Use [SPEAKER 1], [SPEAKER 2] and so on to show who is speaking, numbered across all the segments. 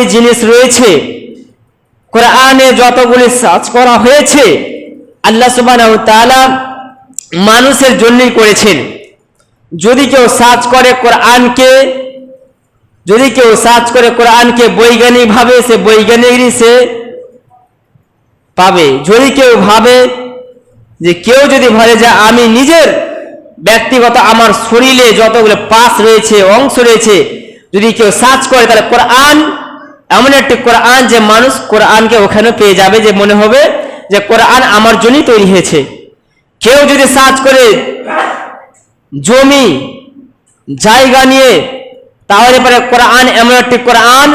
[SPEAKER 1] যতগুলি জিনিস রয়েছে, কোরআনে যতগুলি সার্চ করা হয়েছে, আল্লাহ সুবহানাহু মানুষের জন্যই করেছেন। যদি কেউ সার্চ করে কোরআনকে, যদি কেউ সার্চ করে কোরআনকে বৈজ্ঞানিকভাবে সে বৈজ্ঞানিকই সে পাবে। যদি কেউ ভাবে যে কেউ যদি ভাবে যে আমি নিজের ব্যক্তিগত আমার শরীরে যতগুলো পাস রয়েছে, অংশ রয়েছে, যদি কেউ সার্চ করে তাহলে কোরআন এমন একটি কোরআন যে মানুষ কোরআনকে ওখানে পেয়ে যাবে যে মনে হবে যে কোরআন আমার জন্যই তৈরি হয়েছে। কেউ যদি সার্চ করে জমি, জায়গা নিয়ে, তাহলে পরে কোরআন এমন একটি কোরআন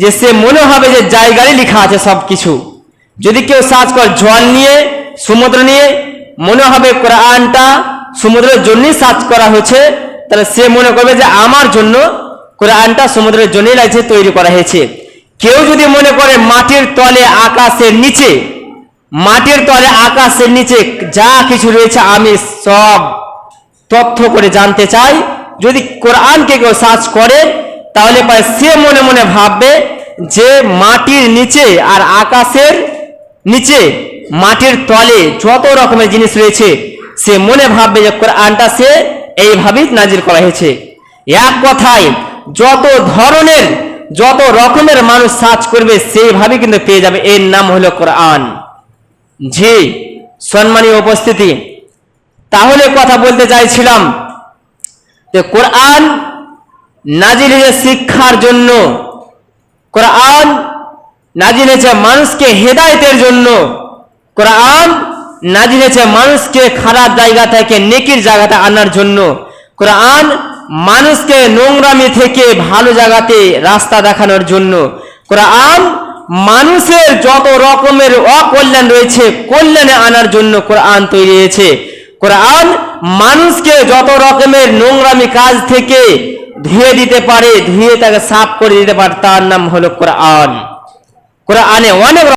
[SPEAKER 1] যে সে মনে হবে যে জায়গারই লেখা আছে সব কিছু যদি কেউ সার্চ করে জল নিয়ে, সমুদ্র নিয়ে, মনে হবে কোরআনটা সমুদ্রের জন্যই সার্চ করা হয়েছে, তাহলে সে মনে করবে যে আমার জন্য কোরআনটা সমুদ্রের জন্যই লাগছে তৈরি করা হয়েছে। কেউ যদি মনে করে মাটির তলে আকাশের নিচে, মাটির তলে আকাশের নিচে যা কিছু রয়েছে আমি সব তথ্য করে জানতে চাই। যদি কোরআনকে কেউ সার্চ করে, তাহলে পায় সে মনে মনে ভাববে যে মাটির নিচে আর আকাশের নিচে, মাটির তলে যত রকমের জিনিস রয়েছে, সে মনে ভাববে যে কোরআনটা সে এইভাবেই নাজির করা হয়েছে। এক কথায়, যত ধরনের যত রকমের মানুষ সার্চ করবে, সেইভাবে কিন্তু পেয়ে যাবে। এর নাম হলো কোরআন। জি, সম্মানীয় উপস্থিতি, তাহলে কথা বলতে চাইছিলাম যে কোরআন নাজিল হয়েছে শিক্ষার জন্য। কোরআন নাজিল হয়েছে মানুষকে হেদায়েতের জন্য। কোরআন নাজিল হয়েছে মানুষকে খারাপ জায়গা থেকে নেকির জায়গাতে আনার জন্য। কোরআন মানুষকে নোংরামি থেকে ভালো জায়গাতে রাস্তা দেখানোর জন্য। কোরআন মানুষের যত রকমের অকল্যাণ রয়েছে, কল্যাণে আনার জন্য কোরআন তৈরি হয়েছে। কোরআন মানুষকে যত রকমের নোংরামি কাজ থেকে ধুয়ে দিতে পারে, ধুয়ে তাকে সাফ করে দিতে পারে, তার নাম হলো কোরআন। কোরআনে অনেক